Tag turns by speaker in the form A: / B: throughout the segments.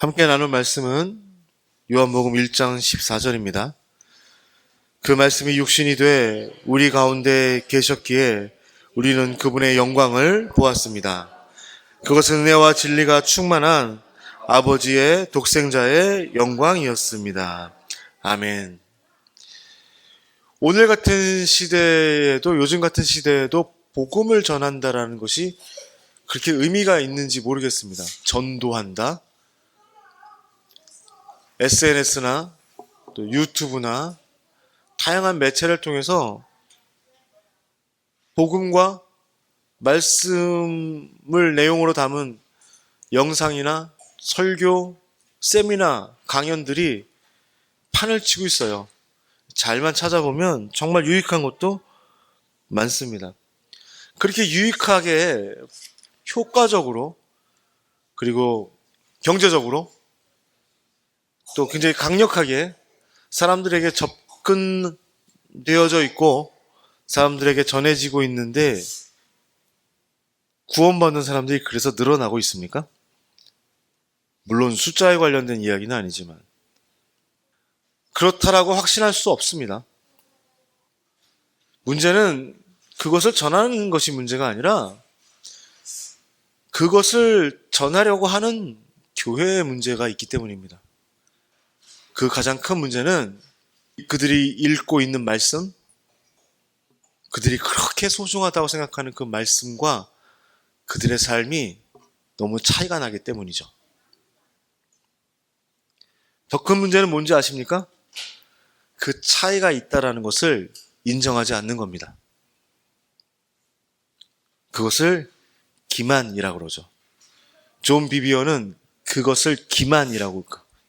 A: 함께 나눌 말씀은 요한복음 1장 14절입니다. 그 말씀이 육신이 돼 우리 가운데 계셨기에 우리는 그분의 영광을 보았습니다. 그것은 은혜와 진리가 충만한 아버지의 독생자의 영광이었습니다. 아멘. 오늘 같은 시대에도 요즘 같은 시대에도 복음을 전한다라는 것이 그렇게 의미가 있는지 모르겠습니다. 전도한다. SNS나 또 유튜브나 다양한 매체를 통해서 복음과 말씀을 내용으로 담은 영상이나 설교, 세미나, 강연들이 판을 치고 있어요. 잘만 찾아보면 정말 유익한 것도 많습니다. 그렇게 유익하게 효과적으로 그리고 경제적으로 또 굉장히 강력하게 사람들에게 접근되어져 있고 사람들에게 전해지고 있는데 구원받는 사람들이 그래서 늘어나고 있습니까? 물론 숫자에 관련된 이야기는 아니지만 그렇다라고 확신할 수 없습니다. 문제는 그것을 전하는 것이 문제가 아니라 그것을 전하려고 하는 교회의 문제가 있기 때문입니다. 그 가장 큰 문제는 그들이 읽고 있는 말씀, 그들이 그렇게 소중하다고 생각하는 그 말씀과 그들의 삶이 너무 차이가 나기 때문이죠. 더 큰 문제는 뭔지 아십니까? 그 차이가 있다라는 것을 인정하지 않는 겁니다. 그것을 기만이라고 그러죠. 존 비비어는 그것을 기만이라고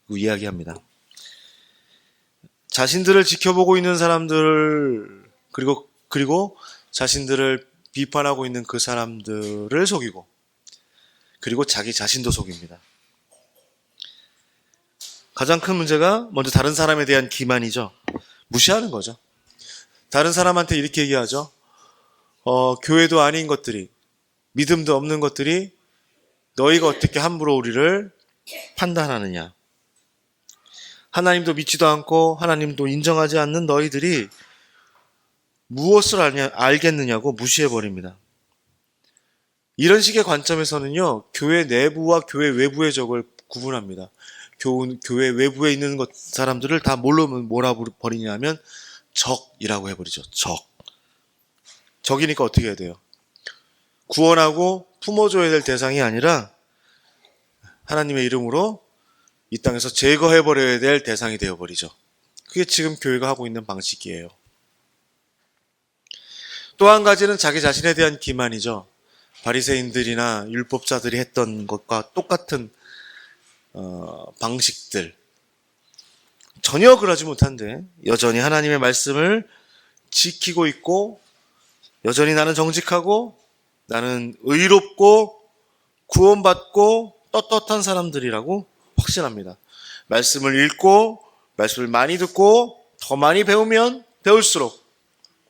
A: 이야기합니다. 자신들을 지켜보고 있는 사람들 그리고 그리고 자신들을 비판하고 있는 그 사람들을 속이고 그리고 자기 자신도 속입니다. 가장 큰 문제가 먼저 다른 사람에 대한 기만이죠. 무시하는 거죠. 다른 사람한테 이렇게 얘기하죠. 어, 교회도 아닌 것들이, 믿음도 없는 것들이 너희가 어떻게 함부로 우리를 판단하느냐. 하나님도 믿지도 않고 하나님도 인정하지 않는 너희들이 무엇을 알냐, 알겠느냐고 무시해버립니다. 이런 식의 관점에서는요, 교회 내부와 교회 외부의 적을 구분합니다. 교, 교회 외부에 있는 것, 사람들을 다 뭘로 몰아버리냐면 적이라고 해버리죠. 적. 적이니까 어떻게 해야 돼요? 구원하고 품어줘야 될 대상이 아니라 하나님의 이름으로 이 땅에서 제거해버려야 될 대상이 되어버리죠. 그게 지금 교회가 하고 있는 방식이에요. 또 한 가지는 자기 자신에 대한 기만이죠. 바리새인들이나 율법자들이 했던 것과 똑같은 어, 방식들 전혀 그러지 못한데 여전히 하나님의 말씀을 지키고 있고 여전히 나는 정직하고 나는 의롭고 구원받고 떳떳한 사람들이라고 확신합니다. 말씀을 읽고 말씀을 많이 듣고 더 많이 배우면 배울수록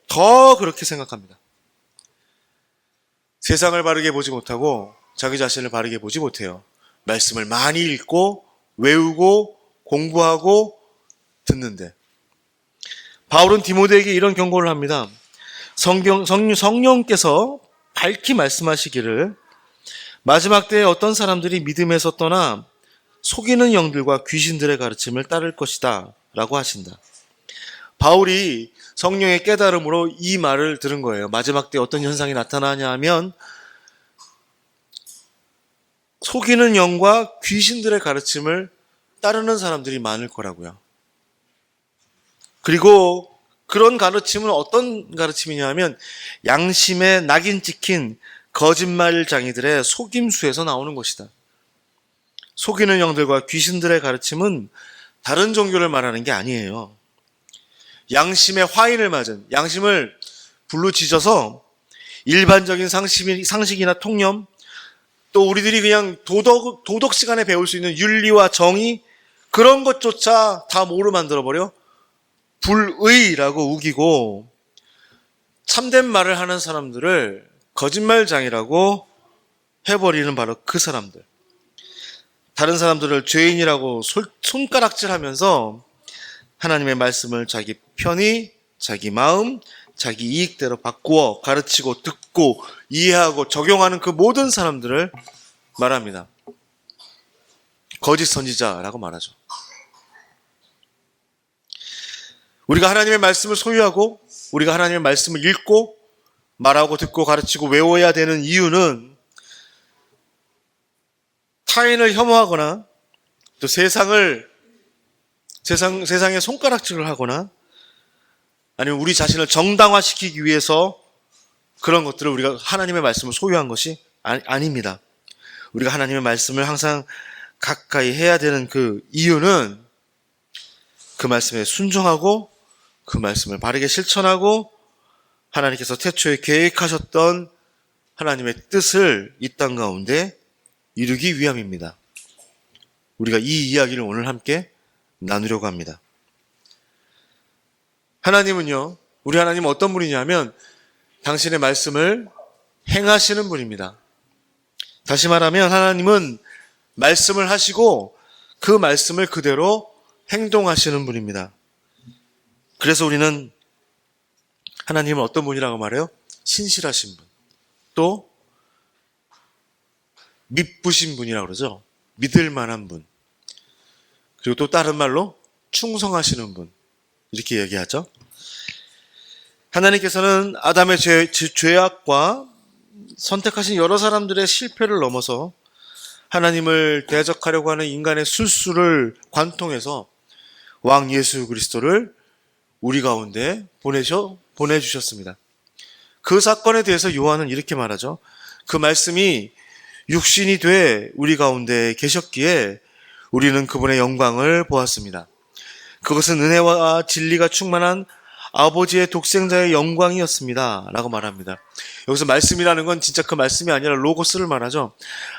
A: 더 그렇게 생각합니다. 세상을 바르게 보지 못하고 자기 자신을 바르게 보지 못해요. 말씀을 많이 읽고 외우고 공부하고 듣는데 바울은 디모데에게 이런 경고를 합니다. 성경 성, 성령께서 밝히 말씀하시기를 마지막 때에 어떤 사람들이 믿음에서 떠나 속이는 영들과 귀신들의 가르침을 따를 것이다 라고 하신다. 바울이 성령의 깨달음으로 이 말을 들은 거예요. 마지막 때 어떤 현상이 나타나냐 하면 속이는 영과 귀신들의 가르침을 따르는 사람들이 많을 거라고요. 그리고 그런 가르침은 어떤 가르침이냐면 양심에 낙인 찍힌 거짓말장이들의 속임수에서 나오는 것이다. 속이는 영들과 귀신들의 가르침은 다른 종교를 말하는 게 아니에요. 양심의 화인을 맞은 양심을 불로 지져서 일반적인 상식, 상식이나 통념 또 우리들이 그냥 도덕 도덕 시간에 배울 수 있는 윤리와 정의 그런 것조차 다 뭐로 만들어 버려 불의라고 우기고 참된 말을 하는 사람들을 거짓말장이라고 해버리는 바로 그 사람들. 다른 사람들을 죄인이라고 솔- 손가락질하면서 하나님의 말씀을 자기 편히, 자기 마음, 자기 이익대로 바꾸어 가르치고 듣고 이해하고 적용하는 그 모든 사람들을 말합니다. 거짓 선지자라고 말하죠. 우리가 하나님의 말씀을 소유하고 우리가 하나님의 말씀을 읽고 말하고 듣고 가르치고 외워야 되는 이유는 타인을 혐오하거나 또 세상을 세상 세상에 손가락질을 하거나 아니면 우리 자신을 정당화시키기 위해서 그런 것들을 우리가 하나님의 말씀을 소유한 것이 아니, 아닙니다. 우리가 하나님의 말씀을 항상 가까이 해야 되는 그 이유는 그 말씀에 순종하고 그 말씀을 바르게 실천하고 하나님께서 태초에 계획하셨던 하나님의 뜻을 이 땅 가운데 이루기 위함입니다. 우리가 이 이야기를 오늘 함께 나누려고 합니다. 하나님은요, 우리 하나님 어떤 분이냐면 당신의 말씀을 행하시는 분입니다. 다시 말하면 하나님은 말씀을 하시고 그 말씀을 그대로 행동하시는 분입니다. 그래서 우리는 하나님은 어떤 분이라고 말해요? 신실하신 분. 또 믿부신 분이라고 그러죠. 믿을 만한 분. 그리고 또 다른 말로 충성하시는 분. 이렇게 얘기하죠. 하나님께서는 아담의 죄, 죄악과 선택하신 여러 사람들의 실패를 넘어서 하나님을 대적하려고 하는 인간의 술수를 관통해서 왕 예수 그리스도를 우리 가운데 보내셔, 보내주셨습니다. 그 사건에 대해서 요한은 이렇게 말하죠. 그 말씀이 육신이 돼 우리 가운데 계셨기에 우리는 그분의 영광을 보았습니다. 그것은 은혜와 진리가 충만한 아버지의 독생자의 영광이었습니다. 라고 말합니다. 여기서 말씀이라는 건 진짜 그 말씀이 아니라 로고스를 말하죠.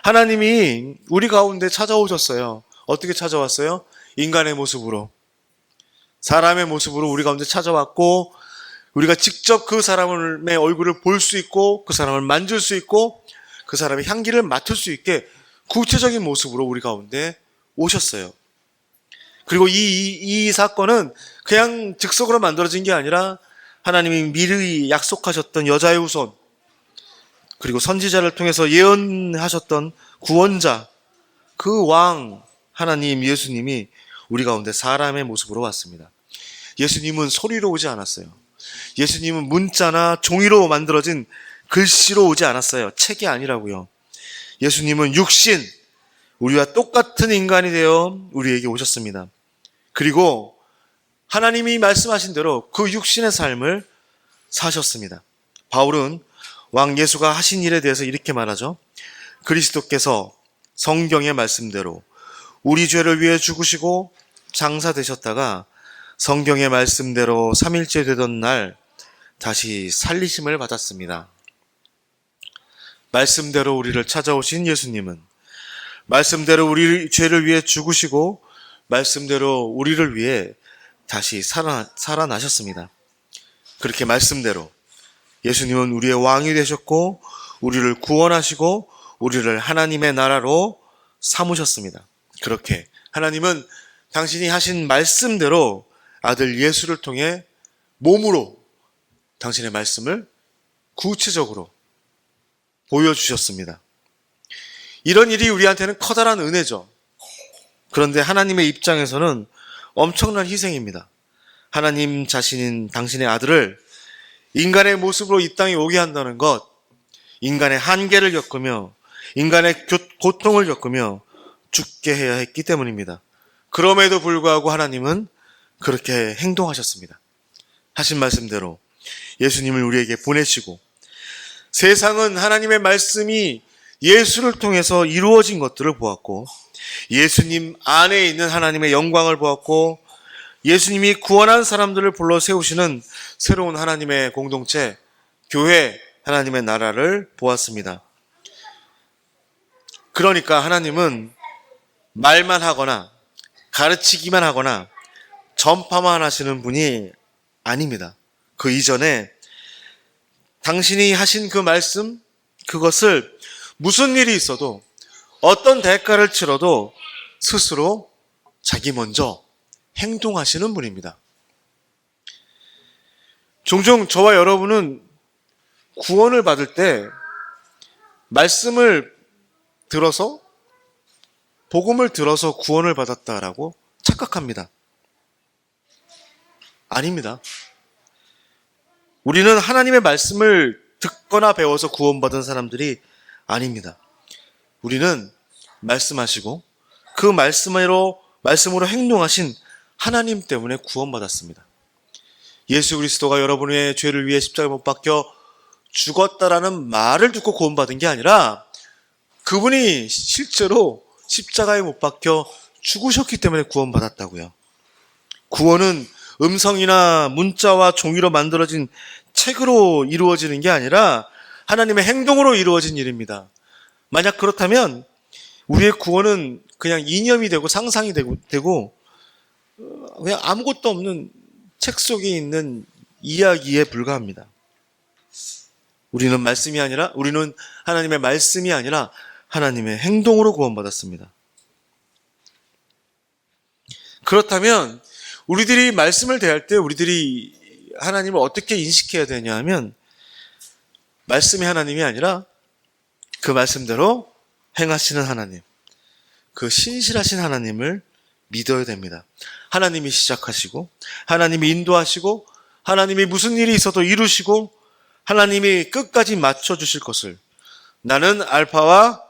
A: 하나님이 우리 가운데 찾아오셨어요. 어떻게 찾아왔어요? 인간의 모습으로. 사람의 모습으로 우리 가운데 찾아왔고, 우리가 직접 그 사람의 얼굴을 볼 수 있고, 그 사람을 만질 수 있고, 그 사람의 향기를 맡을 수 있게 구체적인 모습으로 우리 가운데 오셨어요. 그리고 이, 이, 이 사건은 그냥 즉석으로 만들어진 게 아니라 하나님이 미리 약속하셨던 여자의 후손, 그리고 선지자를 통해서 예언하셨던 구원자, 그 왕, 하나님 예수님이 우리 가운데 사람의 모습으로 왔습니다. 예수님은 소리로 오지 않았어요. 예수님은 문자나 종이로 만들어진 글씨로 오지 않았어요. 책이 아니라고요. 예수님은 육신, 우리와 똑같은 인간이 되어 우리에게 오셨습니다. 그리고 하나님이 말씀하신 대로 그 육신의 삶을 사셨습니다. 바울은 왕 예수가 하신 일에 대해서 이렇게 말하죠. 그리스도께서 성경의 말씀대로 우리 죄를 위해 죽으시고 장사되셨다가 성경의 말씀대로 3일째 되던 날 다시 살리심을 받았습니다. 말씀대로 우리를 찾아오신 예수님은 말씀대로 우리 죄를 위해 죽으시고 말씀대로 우리를 위해 다시 살아, 살아나셨습니다. 그렇게 말씀대로 예수님은 우리의 왕이 되셨고 우리를 구원하시고 우리를 하나님의 나라로 삼으셨습니다. 그렇게 하나님은 당신이 하신 말씀대로 아들 예수를 통해 몸으로 당신의 말씀을 구체적으로 보여주셨습니다. 이런 일이 우리한테는 커다란 은혜죠. 그런데 하나님의 입장에서는 엄청난 희생입니다. 하나님 자신인 당신의 아들을 인간의 모습으로 이 땅에 오게 한다는 것, 인간의 한계를 겪으며 인간의 고통을 겪으며 죽게 해야 했기 때문입니다. 그럼에도 불구하고 하나님은 그렇게 행동하셨습니다. 하신 말씀대로 예수님을 우리에게 보내시고 세상은 하나님의 말씀이 예수를 통해서 이루어진 것들을 보았고 예수님 안에 있는 하나님의 영광을 보았고 예수님이 구원한 사람들을 불러 세우시는 새로운 하나님의 공동체, 교회, 하나님의 나라를 보았습니다. 그러니까 하나님은 말만 하거나 가르치기만 하거나 전파만 하시는 분이 아닙니다. 그 이전에 당신이 하신 그 말씀, 그것을 무슨 일이 있어도 어떤 대가를 치러도 스스로 자기 먼저 행동하시는 분입니다. 종종 저와 여러분은 구원을 받을 때 말씀을 들어서 복음을 들어서 구원을 받았다라고 착각합니다. 아닙니다. 우리는 하나님의 말씀을 듣거나 배워서 구원받은 사람들이 아닙니다. 우리는 말씀하시고 그 말씀으로 말씀으로 행동하신 하나님 때문에 구원받았습니다. 예수 그리스도가 여러분의 죄를 위해 십자가에 못 박혀 죽었다라는 말을 듣고 구원받은 게 아니라 그분이 실제로 십자가에 못 박혀 죽으셨기 때문에 구원받았다고요. 구원은 음성이나 문자와 종이로 만들어진 책으로 이루어지는 게 아니라 하나님의 행동으로 이루어진 일입니다. 만약 그렇다면 우리의 구원은 그냥 이념이 되고 상상이 되고, 되고 어, 그냥 아무것도 없는 책 속에 있는 이야기에 불과합니다. 우리는 말씀이 아니라 우리는 하나님의 말씀이 아니라 하나님의 행동으로 구원받았습니다. 그렇다면 우리들이 말씀을 대할 때 우리들이 하나님을 어떻게 인식해야 되냐 하면 말씀이 하나님이 아니라 그 말씀대로 행하시는 하나님, 그 신실하신 하나님을 믿어야 됩니다. 하나님이 시작하시고, 하나님이 인도하시고, 하나님이 무슨 일이 있어도 이루시고, 하나님이 끝까지 맞춰주실 것을 나는 알파와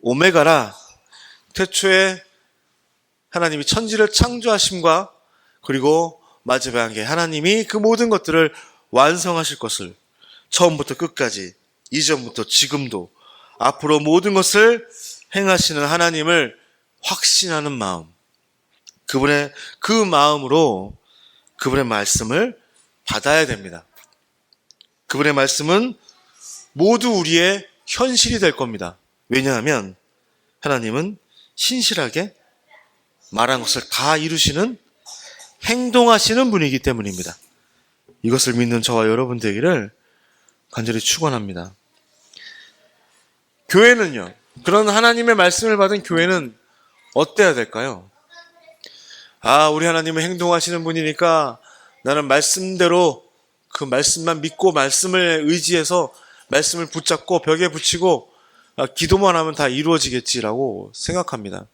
A: 오메가라 태초에 하나님이 천지를 창조하심과 그리고 마지막에 하나님이 그 모든 것들을 완성하실 것을 처음부터 끝까지 이전부터 지금도 앞으로 모든 것을 행하시는 하나님을 확신하는 마음 그분의 그 마음으로 그분의 말씀을 받아야 됩니다. 그분의 말씀은 모두 우리의 현실이 될 겁니다. 왜냐하면 하나님은 신실하게 말한 것을 다 이루시는 행동하시는 분이기 때문입니다. 이것을 믿는 저와 여러분 되기를 간절히 축원합니다. 교회는요. 그런 하나님의 말씀을 받은 교회는 어때야 될까요? 아, 우리 하나님은 행동하시는 분이니까 나는 말씀대로 그 말씀만 믿고 말씀을 의지해서 말씀을 붙잡고 벽에 붙이고 아, 기도만 하면 다 이루어지겠지라고 생각합니다.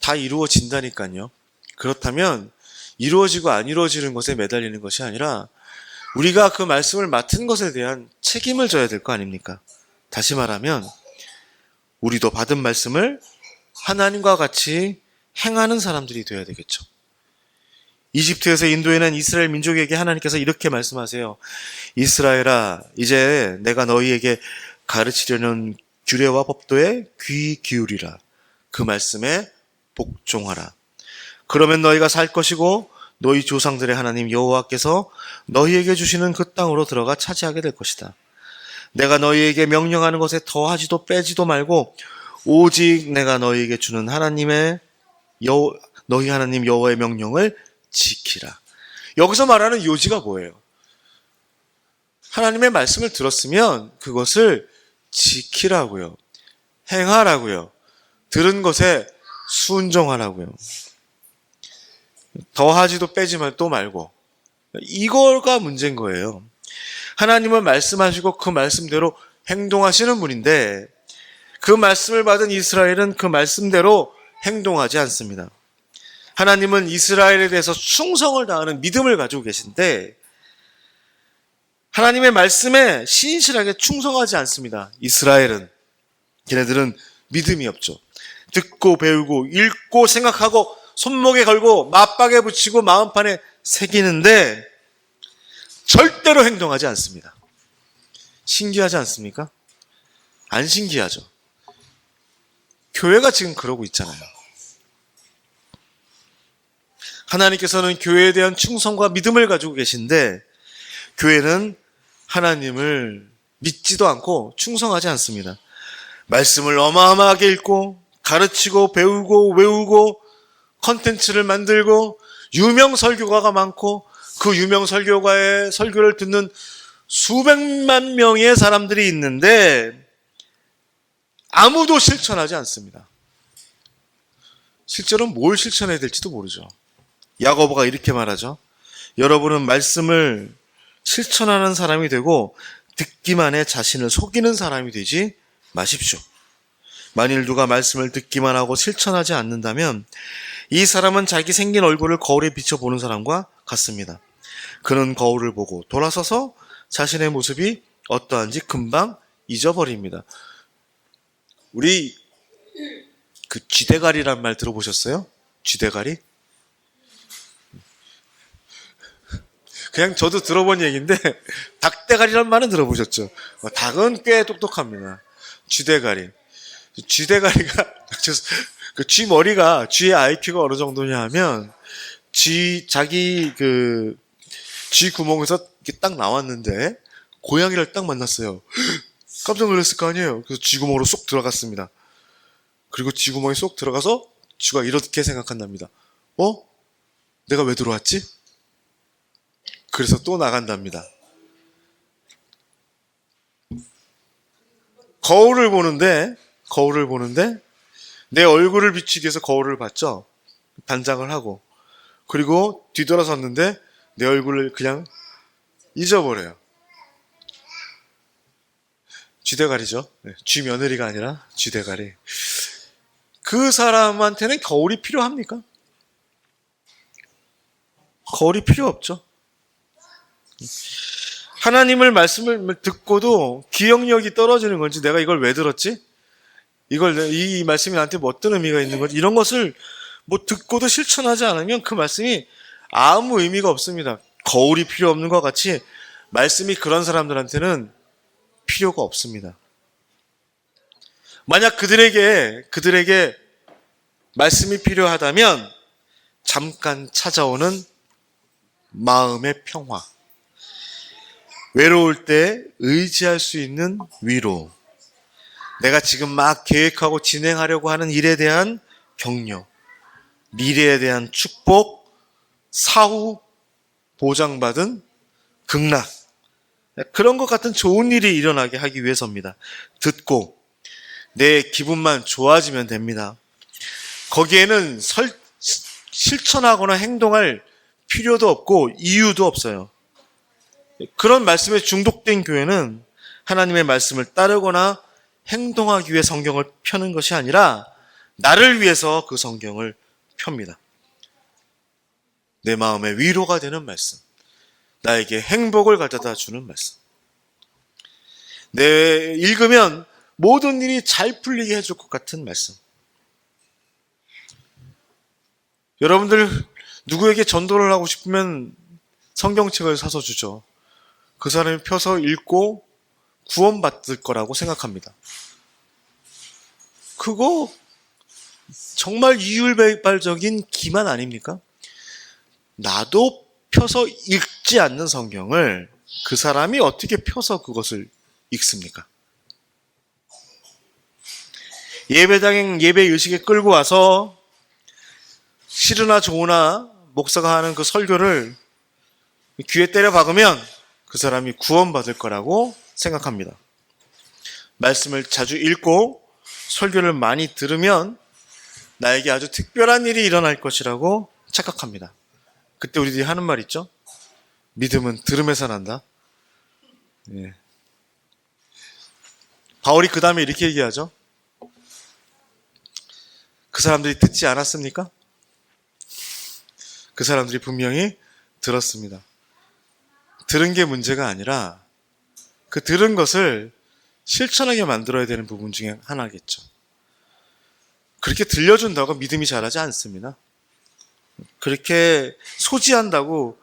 A: 다 이루어진다니까요. 그렇다면 이루어지고 안 이루어지는 것에 매달리는 것이 아니라 우리가 그 말씀을 맡은 것에 대한 책임을 져야 될 거 아닙니까? 다시 말하면 우리도 받은 말씀을 하나님과 같이 행하는 사람들이 되어야 되겠죠. 이집트에서 인도에는 이스라엘 민족에게 하나님께서 이렇게 말씀하세요. 이스라엘아, 이제 내가 너희에게 가르치려는 규례와 법도에 귀 기울이라. 그 말씀에 복종하라. 그러면 너희가 살 것이고 너희 조상들의 하나님 여호와께서 너희에게 주시는 그 땅으로 들어가 차지하게 될 것이다. 내가 너희에게 명령하는 것에 더하지도 빼지도 말고 오직 내가 너희에게 주는 하나님의 여 너희 하나님 여호와의 명령을 지키라. 여기서 말하는 요지가 뭐예요? 하나님의 말씀을 들었으면 그것을 지키라고요. 행하라고요. 들은 것에 순종하라고요. 더하지도 빼지만 또 말고. 이거가 문제인 거예요. 하나님은 말씀하시고 그 말씀대로 행동하시는 분인데 그 말씀을 받은 이스라엘은 그 말씀대로 행동하지 않습니다. 하나님은 이스라엘에 대해서 충성을 다하는 믿음을 가지고 계신데 하나님의 말씀에 신실하게 충성하지 않습니다. 이스라엘은 걔네들은 믿음이 없죠. 듣고 배우고 읽고 생각하고 손목에 걸고 맞박에 붙이고 마음판에 새기는데 절대로 행동하지 않습니다. 신기하지 않습니까? 안 신기하죠. 교회가 지금 그러고 있잖아요. 하나님께서는 교회에 대한 충성과 믿음을 가지고 계신데 교회는 하나님을 믿지도 않고 충성하지 않습니다. 말씀을 어마어마하게 읽고 가르치고 배우고 외우고 컨텐츠를 만들고 유명 설교가가 많고 그 유명 설교가의 설교를 듣는 수백만 명의 사람들이 있는데 아무도 실천하지 않습니다. 실제로 뭘 실천해야 될지도 모르죠. 야고보가 이렇게 말하죠. 여러분은 말씀을 실천하는 사람이 되고 듣기만 해 자신을 속이는 사람이 되지 마십시오. 만일 누가 말씀을 듣기만 하고 실천하지 않는다면 이 사람은 자기 생긴 얼굴을 거울에 비춰보는 사람과 같습니다. 그는 거울을 보고 돌아서서 자신의 모습이 어떠한지 금방 잊어버립니다. 우리 그 쥐대가리란 말 들어보셨어요? 쥐대가리? 그냥 저도 들어본 얘기인데 닭대가리란 말은 들어보셨죠? 어, 닭은 꽤 똑똑합니다. 쥐대가리. 쥐대가리가 그 쥐 머리가 쥐의 IQ가 어느 정도냐 하면 쥐 자기 그 쥐 구멍에서 이렇게 딱 나왔는데 고양이를 딱 만났어요. 깜짝 놀랐을 거 아니에요. 그래서 쥐 구멍으로 쏙 들어갔습니다. 그리고 쥐 구멍에 쏙 들어가서 쥐가 이렇게 생각한답니다. 어? 내가 왜 들어왔지? 그래서 또 나간답니다. 거울을 보는데, 거울을 보는데, 내 얼굴을 비추기 위해서 거울을 봤죠? 단장을 하고. 그리고 뒤돌아섰는데, 내 얼굴을 그냥 잊어버려요. 쥐대가리죠. 네, 쥐 며느리가 아니라 쥐대가리. 그 사람한테는 거울이 필요합니까? 거울이 필요 없죠. 하나님을 말씀을 듣고도 기억력이 떨어지는 건지 내가 이걸 왜 들었지? 이걸 내- 이 말씀이 나한테 뭐 어떤 의미가 있는 건지 이런 것을 뭐 듣고도 실천하지 않으면 그 말씀이 아무 의미가 없습니다. 거울이 필요 없는 것 같이 말씀이 그런 사람들한테는 필요가 없습니다. 만약 그들에게 그들에게 말씀이 필요하다면 잠깐 찾아오는 마음의 평화. 외로울 때 의지할 수 있는 위로. 내가 지금 막 계획하고 진행하려고 하는 일에 대한 격려. 미래에 대한 축복. 사후 보장받은 극락. 그런 것 같은 좋은 일이 일어나게 하기 위해서입니다. 듣고 내 기분만 좋아지면 됩니다. 거기에는 설, 실천하거나 행동할 필요도 없고 이유도 없어요. 그런 말씀에 중독된 교회는 하나님의 말씀을 따르거나 행동하기 위해 성경을 펴는 것이 아니라 나를 위해서 그 성경을 펴니다. 내 마음에 위로가 되는 말씀. 나에게 행복을 가져다 주는 말씀. 내 읽으면 모든 일이 잘 풀리게 해줄 것 같은 말씀. 여러분들 누구에게 전도를 하고 싶으면 성경책을 사서 주죠. 그 사람이 펴서 읽고 구원받을 거라고 생각합니다. 그거 정말 이율배발적인 기만 아닙니까? 나도 펴서 읽지 않는 성경을 그 사람이 어떻게 펴서 그것을 읽습니까? 예배당에 예배 의식에 끌고 와서 싫으나 좋으나 목사가 하는 그 설교를 귀에 때려 박으면 그 사람이 구원받을 거라고 생각합니다. 말씀을 자주 읽고 설교를 많이 들으면 나에게 아주 특별한 일이 일어날 것이라고 착각합니다. 그때 우리들이 하는 말 있죠? 믿음은 들음에서 난다. 예. 바울이 그 다음에 이렇게 얘기하죠. 그 사람들이 듣지 않았습니까? 그 사람들이 분명히 들었습니다. 들은 게 문제가 아니라 그 들은 것을 실천하게 만들어야 되는 부분 중에 하나겠죠. 그렇게 들려준다고 믿음이 자라지 않습니다. 그렇게 소지한다고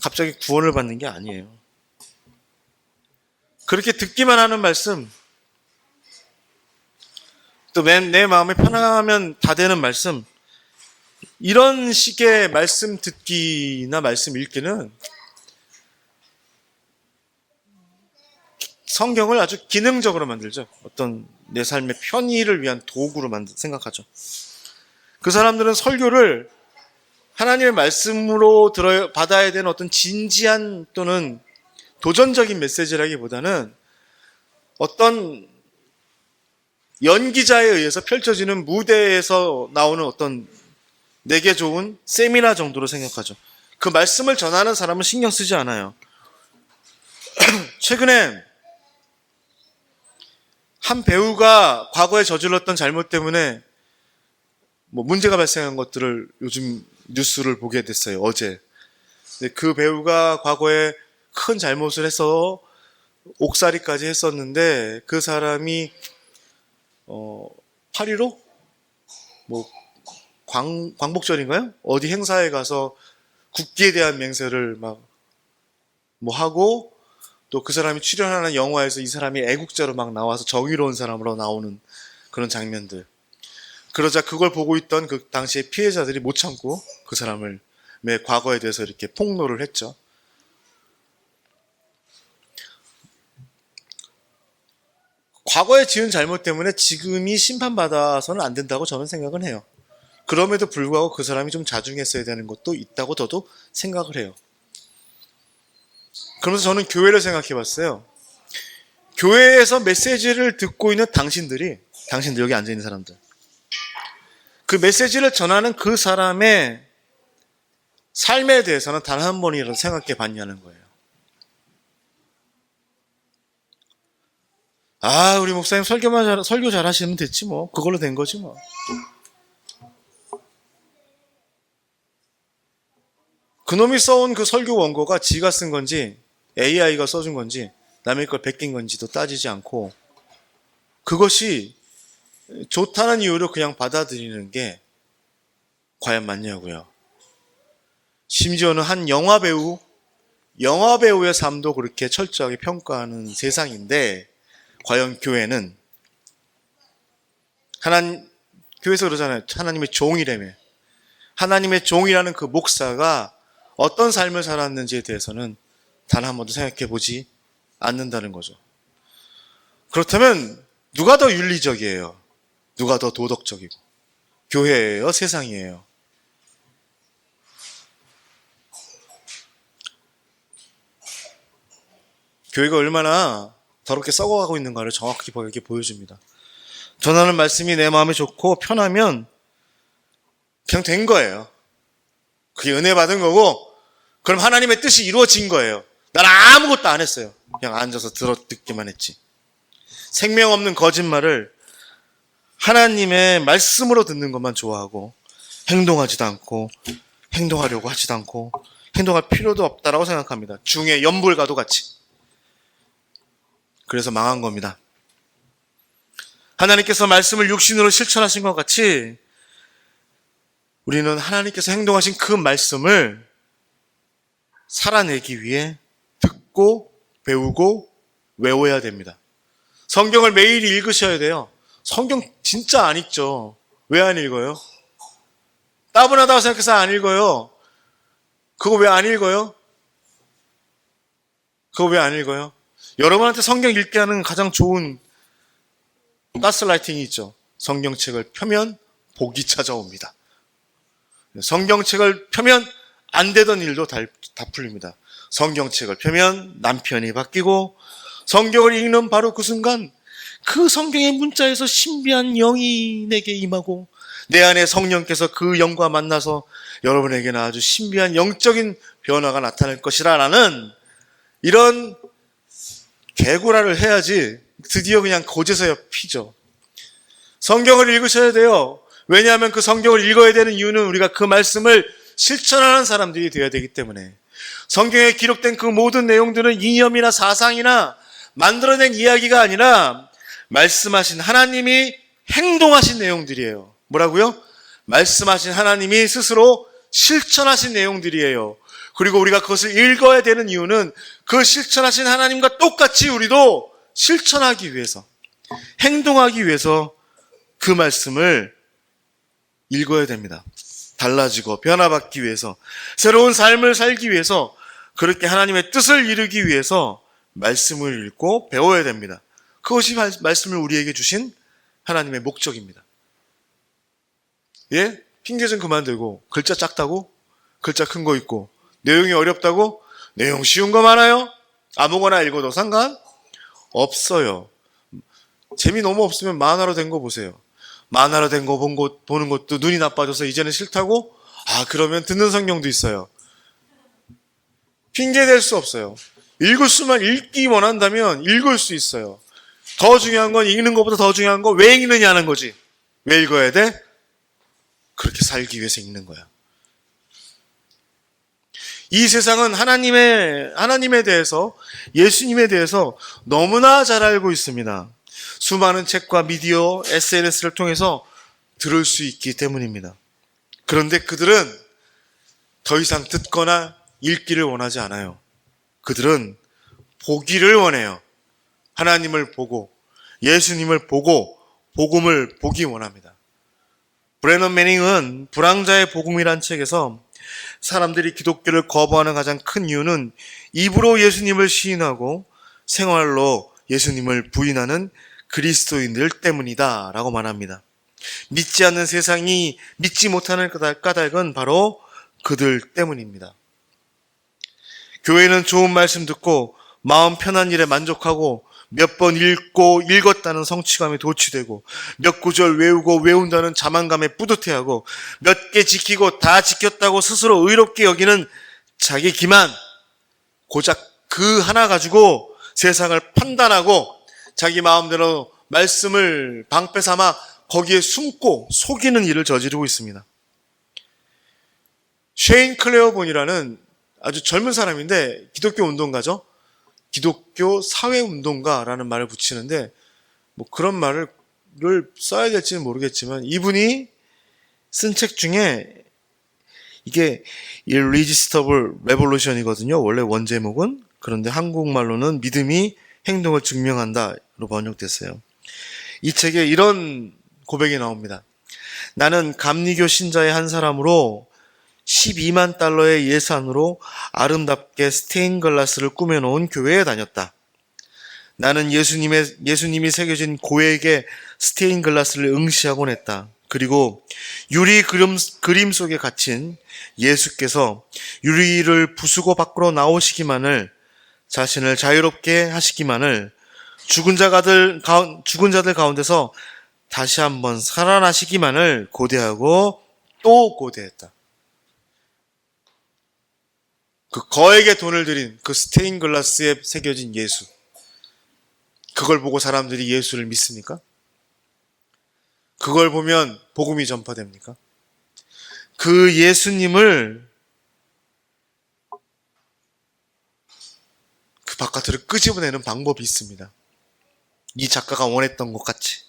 A: 갑자기 구원을 받는 게 아니에요. 그렇게 듣기만 하는 말씀, 또 내 마음에 편안하면 다 되는 말씀, 이런 식의 말씀 듣기나 말씀 읽기는 성경을 아주 기능적으로 만들죠. 어떤 내 삶의 편의를 위한 도구로 만들 생각하죠. 그 사람들은 설교를 하나님의 말씀으로 들어 받아야 되는 어떤 진지한 또는 도전적인 메시지라기보다는 어떤 연기자에 의해서 펼쳐지는 무대에서 나오는 어떤 내게 좋은 세미나 정도로 생각하죠. 그 말씀을 전하는 사람은 신경 쓰지 않아요. 최근에 한 배우가 과거에 저질렀던 잘못 때문에 뭐 문제가 발생한 것들을 요즘 뉴스를 보게 됐어요. 어제. 그 배우가 과거에 큰 잘못을 해서 옥살이까지 했었는데 그 사람이 어 8.15? 뭐 광, 광복절인가요? 어디 행사에 가서 국기에 대한 맹세를 막 뭐 하고 또 그 사람이 출연하는 영화에서 이 사람이 애국자로 막 나와서 정의로운 사람으로 나오는 그런 장면들. 그러자 그걸 보고 있던 그 당시의 피해자들이 못 참고 그 사람을 매 과거에 대해서 이렇게 폭로를 했죠. 과거에 지은 잘못 때문에 지금이 심판받아서는 안 된다고 저는 생각은 해요. 그럼에도 불구하고 그 사람이 좀 자중했어야 되는 것도 있다고 저도 생각을 해요. 그러면서 저는 교회를 생각해 봤어요. 교회에서 메시지를 듣고 있는 당신들이, 당신들 여기 앉아 있는 사람들. 그 메시지를 전하는 그 사람의 삶에 대해서는 단 한 번이라도 생각해 봤냐는 거예요. 아, 우리 목사님 설교만 잘, 설교 잘 하시면 됐지 뭐. 그걸로 된 거지 뭐. 그놈이 써온 그 설교 원고가 지가 쓴 건지 AI가 써준 건지 남의 걸 베낀 건지도 따지지 않고 그것이 좋다는 이유로 그냥 받아들이는 게 과연 맞냐고요. 심지어는 한 영화 배우, 영화 배우의 삶도 그렇게 철저하게 평가하는 세상인데 과연 교회는 하나님 교회에서 그러잖아요. 하나님의 종이라며. 하나님의 종이라는 그 목사가 어떤 삶을 살았는지에 대해서는 단 한 번도 생각해 보지 않는다는 거죠. 그렇다면 누가 더 윤리적이에요? 누가 더 도덕적이고? 교회예요? 세상이에요? 교회가 얼마나 더럽게 썩어가고 있는가를 정확히 이렇게 보여줍니다. 전하는 말씀이 내 마음에 좋고 편하면 그냥 된 거예요. 그게 은혜 받은 거고, 그럼 하나님의 뜻이 이루어진 거예요. 난 아무것도 안 했어요. 그냥 앉아서 들어 듣기만 했지. 생명 없는 거짓말을 하나님의 말씀으로 듣는 것만 좋아하고 행동하지도 않고 행동하려고 하지도 않고 행동할 필요도 없다라고 생각합니다. 중에 연불과도 같이. 그래서 망한 겁니다. 하나님께서 말씀을 육신으로 실천하신 것 같이 우리는 하나님께서 행동하신 그 말씀을 살아내기 위해 듣고 배우고 외워야 됩니다. 성경을 매일 읽으셔야 돼요. 성경 진짜 안 읽죠. 왜 안 읽어요? 따분하다고 생각해서 안 읽어요. 그거 왜 안 읽어요? 그거 왜 안 읽어요? 여러분한테 성경 읽게 하는 가장 좋은 가스라이팅이 있죠. 성경책을 펴면 복이 찾아옵니다. 성경책을 펴면 안 되던 일도 다, 다 풀립니다. 성경책을 펴면 남편이 바뀌고 성경을 읽는 바로 그 순간 그 성경의 문자에서 신비한 영이 내게 임하고 내 안에 성령께서 그 영과 만나서 여러분에게는 아주 신비한 영적인 변화가 나타날 것이라는 이런 개구라를 해야지 드디어 그냥 고제서야 피죠. 성경을 읽으셔야 돼요. 왜냐하면 그 성경을 읽어야 되는 이유는 우리가 그 말씀을 실천하는 사람들이 되어야 되기 때문에 성경에 기록된 그 모든 내용들은 이념이나 사상이나 만들어낸 이야기가 아니라 말씀하신 하나님이 행동하신 내용들이에요. 뭐라고요? 말씀하신 하나님이 스스로 실천하신 내용들이에요. 그리고 우리가 그것을 읽어야 되는 이유는 그 실천하신 하나님과 똑같이 우리도 실천하기 위해서, 행동하기 위해서 그 말씀을 읽어야 됩니다. 달라지고 변화받기 위해서, 새로운 삶을 살기 위해서, 그렇게 하나님의 뜻을 이루기 위해서 말씀을 읽고 배워야 됩니다. 그것이 말씀을 우리에게 주신 하나님의 목적입니다. 예? 핑계 좀 그만 들고, 글자 작다고? 글자 큰 거 있고, 내용이 어렵다고? 내용 쉬운 거 많아요? 아무거나 읽어도 상관? 없어요. 재미 너무 없으면 만화로 된 거 보세요. 만화로 된 거 본 것, 보는 것도 눈이 나빠져서 이제는 싫다고? 아, 그러면 듣는 성경도 있어요. 핑계 댈수 없어요. 읽을 수만 읽기 원한다면 읽을 수 있어요. 더 중요한 건 읽는 것보다 더 중요한 건 왜 읽느냐는 거지. 왜 읽어야 돼? 그렇게 살기 위해서 읽는 거야. 이 세상은 하나님의, 하나님에 대해서, 예수님에 대해서 너무나 잘 알고 있습니다. 수많은 책과 미디어, SNS를 통해서 들을 수 있기 때문입니다. 그런데 그들은 더 이상 듣거나 읽기를 원하지 않아요. 그들은 보기를 원해요. 하나님을 보고, 예수님을 보고, 복음을 보기 원합니다. 브레넌 매닝은 불황자의 복음이란 책에서 사람들이 기독교를 거부하는 가장 큰 이유는 입으로 예수님을 시인하고 생활로 예수님을 부인하는 그리스도인들 때문이다 라고 말합니다. 믿지 않는 세상이 믿지 못하는 까닭- 까닭은 바로 그들 때문입니다. 교회는 좋은 말씀 듣고 마음 편한 일에 만족하고 몇 번 읽고 읽었다는 성취감에 도취되고 몇 구절 외우고 외운다는 자만감에 뿌듯해하고 몇 개 지키고 다 지켰다고 스스로 의롭게 여기는 자기 기만 고작 그 하나 가지고 세상을 판단하고 자기 마음대로 말씀을 방패 삼아 거기에 숨고 속이는 일을 저지르고 있습니다. 쉐인 클레어본이라는 아주 젊은 사람인데 기독교 운동가죠. 기독교 사회 운동가라는 말을 붙이는데 뭐 그런 말을 를 써야 될지는 모르겠지만 이분이 쓴 책 중에 이게 Irresistible Revolution이거든요. 원래 원제목은 그런데 한국말로는 믿음이 행동을 증명한다로 번역됐어요. 이 책에 이런 고백이 나옵니다. 나는 감리교 신자의 한 사람으로 12만 달러의 예산으로 아름답게 스테인 글라스를 꾸며놓은 교회에 다녔다. 나는 예수님의, 예수님이 새겨진 고액의 스테인 글라스를 응시하곤 했다. 그리고 유리 그림, 그림 속에 갇힌 예수께서 유리를 부수고 밖으로 나오시기만을 자신을 자유롭게 하시기만을 죽은 자들, 가운- 죽은 자들 가운데서 다시 한번 살아나시기만을 고대하고 또 고대했다. 그 거액의 돈을 들인 그 스테인 글라스에 새겨진 예수. 그걸 보고 사람들이 예수를 믿습니까? 그걸 보면 복음이 전파됩니까? 그 예수님을 그 바깥으로 끄집어내는 방법이 있습니다. 이 작가가 원했던 것 같이.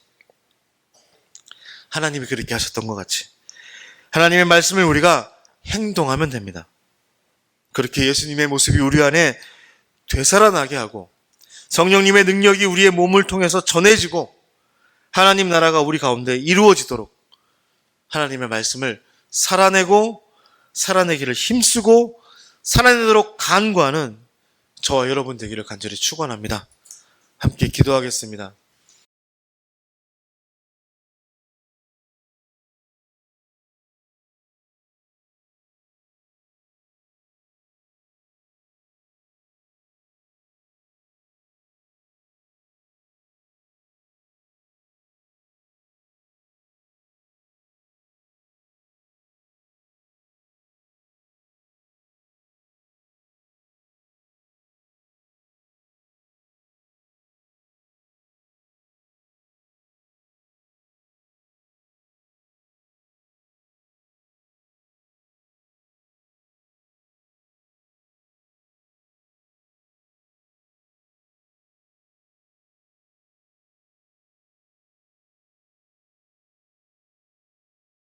A: 하나님이 그렇게 하셨던 것 같이. 하나님의 말씀을 우리가 행동하면 됩니다. 그렇게 예수님의 모습이 우리 안에 되살아나게 하고 성령님의 능력이 우리의 몸을 통해서 전해지고 하나님 나라가 우리 가운데 이루어지도록 하나님의 말씀을 살아내고 살아내기를 힘쓰고 살아내도록 간구하는 저와 여러분 되기를 간절히 축원합니다. 함께 기도하겠습니다.